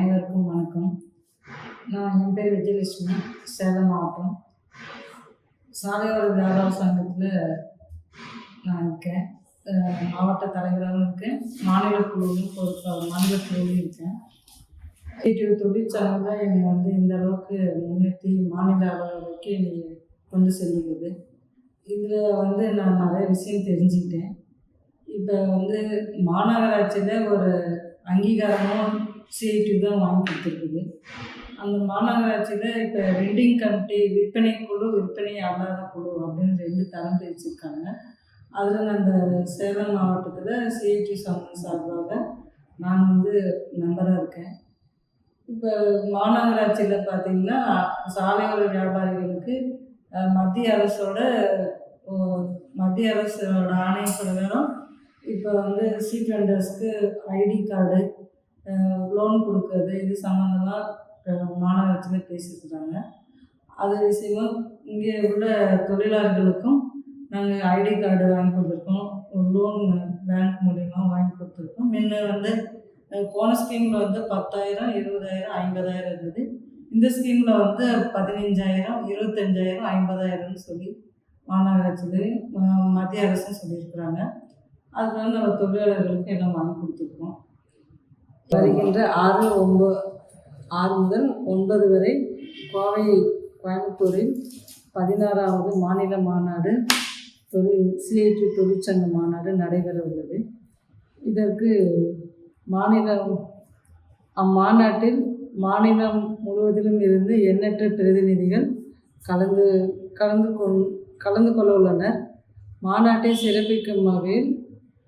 அனைவருக்கும் வணக்கம். நான் என் பேர் விஜயலட்சுமி சேலம் மாவட்டம். சாலையோர வியாபார சங்கத்தில் நான் இருக்கேன். மாவட்ட தலைவராகவும் இருக்கேன். மாநில குழுவிலும் மாநில குழுவிலும் இருக்கேன். டிடிவி தொழிற்சாலை தான் என்னை வந்து இந்த அளவுக்கு முன்னேற்றி மாநில அளவுக்கு என்னை கொண்டு செல்கிறது. இதில் வந்து நான் நிறைய விஷயம் தெரிஞ்சுக்கிட்டேன். இப்போ வந்து மாநகராட்சியில் ஒரு அங்கீகாரமும் சிஐடி தான் வாங்கி கொடுத்துருக்குது. அந்த மாநகராட்சியில் இப்போ வெண்டிங் கமிட்டி விற்பனை குழு விற்பனை அல்லாத குழு அப்படின்னு ரெண்டு தரம் பிரிச்சிருக்காங்க. அதில் அந்த சேலம் மாவட்டத்தில் சிஐடி சங்கம் சார்பாக நான் வந்து மெம்பராக இருக்கேன். இப்போ மாநகராட்சியில் பார்த்தீங்கன்னா சாலையோர வியாபாரிகளுக்கு மத்திய அரசோட மத்திய அரசோட ஆணை பிரகாரம் இப்போ வந்து சீட் வெண்டர்ஸ்க்கு ஐடி கார்டு லோன் கொடுக்கறது இது சம்மந்தமாக மாநகராட்சியில் பேசியிருக்கிறாங்க. அது விஷயமா இங்கே உள்ள தொழிலாளர்களுக்கும் நாங்கள் ஐடி கார்டு வாங்கி கொடுத்துருக்கோம். லோன் பேங்க் மூலிமா வாங்கி கொடுத்துருக்கோம். முன்ன வந்து போன ஸ்கீமில் வந்து பத்தாயிரம் இருபதாயிரம் ஐம்பதாயிரம் இருந்தது. இந்த ஸ்கீமில் வந்து பதினஞ்சாயிரம் இருபத்தஞ்சாயிரம் ஐம்பதாயிரம்னு சொல்லி மாநகராட்சியிலையும் மத்திய அரசும் சொல்லியிருக்கிறாங்க. அதுக்கு நம்ம தொழிலாளர்களுக்கு எல்லாம் வாங்கி கொடுத்துருக்கோம். வருகின்ற ஆறு ஒன்பது ஆறு முதல் ஒன்பது வரை கோவை கோயம்புத்தூரில் பதினாறாவது மாநில மாநாடு தொழில் சிஐடி தொழிற்சங்க மாநாடு நடைபெற உள்ளது. இதற்கு மாநிலம் அம்மாநாட்டில் மாநிலம் முழுவதிலும் இருந்து எண்ணற்ற பிரதிநிதிகள் கலந்து கலந்து கொள் கலந்து கொள்ள உள்ளனர். மாநாட்டை சிறப்பிக்கும் வகையில்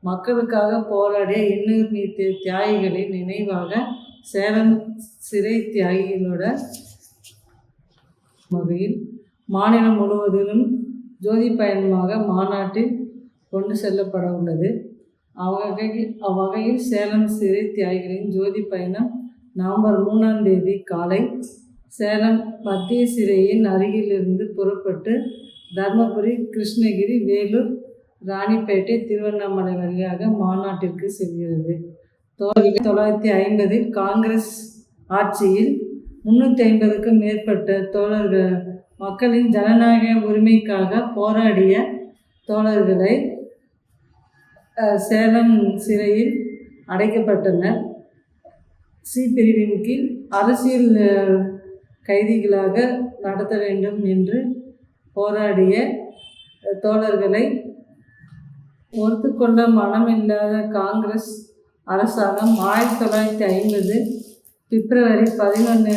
மக்களுக்காக போராடிய இன்னுயிர் நீத்த தியாகிகளின் நினைவாக சேலம் சிறை தியாகிகளோட வகையில் மாநிலம் முழுவதிலும் ஜோதி பயணமாக மாநாட்டில் கொண்டு செல்லப்பட உள்ளது. அவ்வகையில் அவ்வகையில் சேலம் சிறை தியாகிகளின் ஜோதி பயணம் நவம்பர் மூணாம் தேதி காலை சேலம் மத்திய சிறையின் அருகிலிருந்து புறப்பட்டு தர்மபுரி கிருஷ்ணகிரி வேலூர் ராணிப்பேட்டை திருவண்ணாமலை வழியாக மாநாட்டிற்கு செல்கிறது. தொள்ளாயிரத்தி ஐம்பதில் காங்கிரஸ் ஆட்சியில் முன்னூற்றி ஐம்பதுக்கும் மேற்பட்ட தோழர்கள் மக்களின் ஜனநாயக உரிமைக்காக போராடிய தோழர்களை சேலம் சிறையில் அடைக்கப்பட்டனர். சி. பிரிவின் கீழ் அரசியல் கைதிகளாக நடத்த வேண்டும் என்று போராடிய தோழர்களை ஒத்துக்கொண்ட மனமில்லாத காங்கிரஸ் அரசாங்கம் ஆயிரத்தி தொள்ளாயிரத்தி ஐம்பது பிப்ரவரி பதினொன்று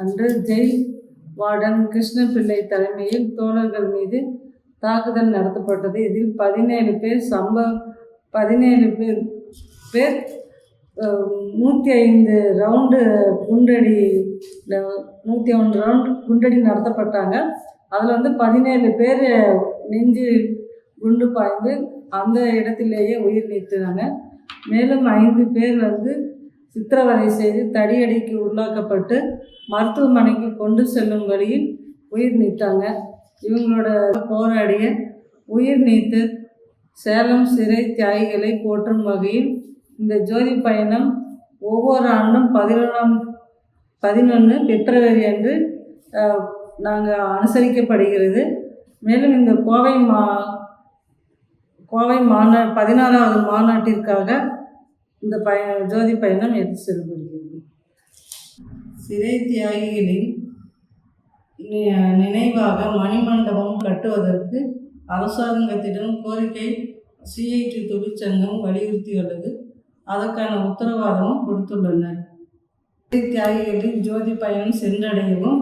அன்று ஜெயில் வார்டன் கிருஷ்ணபிள்ளை தலைமையில் தோழர்கள் மீது தாக்குதல் நடத்தப்பட்டது. இதில் பதினேழு பேர் சம்ப பதினேழு பேர் பேர் நூற்றி ஐந்து ரவுண்டு குண்டடி நூற்றி ஒன்று ரவுண்டு குண்டடி நடத்தப்பட்டாங்க. அதில் வந்து பதினேழு பேர் நெஞ்சு குண்டு பாய்ந்து அந்த இடத்திலேயே உயிர் நீத்தினாங்க மேலும் ஐந்து பேர் வந்து சித்திரவதை செய்து தடியடிக்கு உள்ளாக்கப்பட்டு மருத்துவமனைக்கு கொண்டு செல்லும் வழியில் உயிர் நீத்தாங்க. இவங்களோட போராடிய உயிர் நீத்து சேலம் சிறை தியாகிகளை போற்றும் வகையில் இந்த ஜோதி பயணம் ஒவ்வொரு ஆண்டும் பதினொன்றாம் பதினொன்று பிப்ரவரி அன்று நாங்கள் அனுசரிக்கப்படுகிறது. மேலும் இந்த கோவை மா கோவை மாநா பதினாறாவது மாநாட்டிற்காக இந்த பய ஜோதி பயணம் எடுத்து செல்லப்படுகிறது சிறை தியாகிகளின் நி- நினைவாக மணிமண்டபம் கட்டுவதற்கு அரசாங்கத்திடம் கோரிக்கை சிஐடி தொழிற்சங்கம் வலியுறுத்தியுள்ளது. அதற்கான உத்தரவாதமும் கொடுத்துள்ளனர் சிறை தியாகிகளின் ஜோதி பயணம் சென்றடையவும்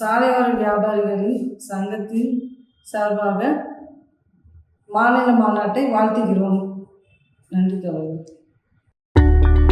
சாலையோர வியாபாரிகளின் சங்கத்தின் சார்பாக மாநில மாநாட்டை வாழ்த்துகிறோம். நன்றி தோழர்கள்